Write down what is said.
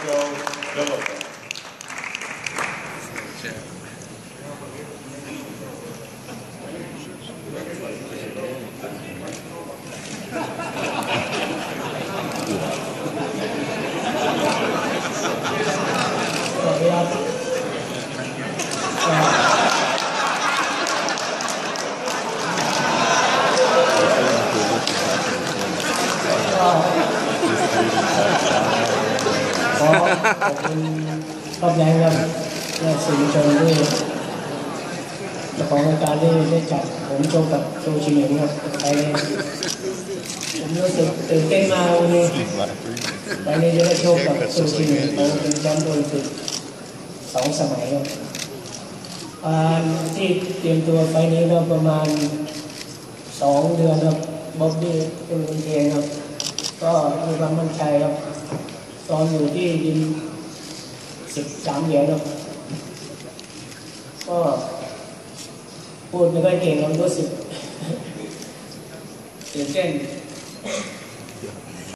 Pedro Phillips. Oh. ขอขอบคุณรอบแรงครับและสื่อมวลชนด้วยเจ้าของรายการที่ได้จัดผมโชว์กับโชชิงเหงครับไปผมรู้สึกตื่นเต้นมากวันนี้ไปนี้จะได้โชคกับซูชิเหงเขาเป็นแชมป์โอลิมปิกสองสมัยครับอ่าที่เตรียมตัวไปนี้ก็ประมาณสองเดือนครับบ๊อบบี้เป็นคนเทรนครับ ก็มีความมั่นใจครับ ตอนอยู่ที่ดินสิบสามเหรียญก็พูดไม่ค่อยเก่งครับรู้สึกตื่นเต้น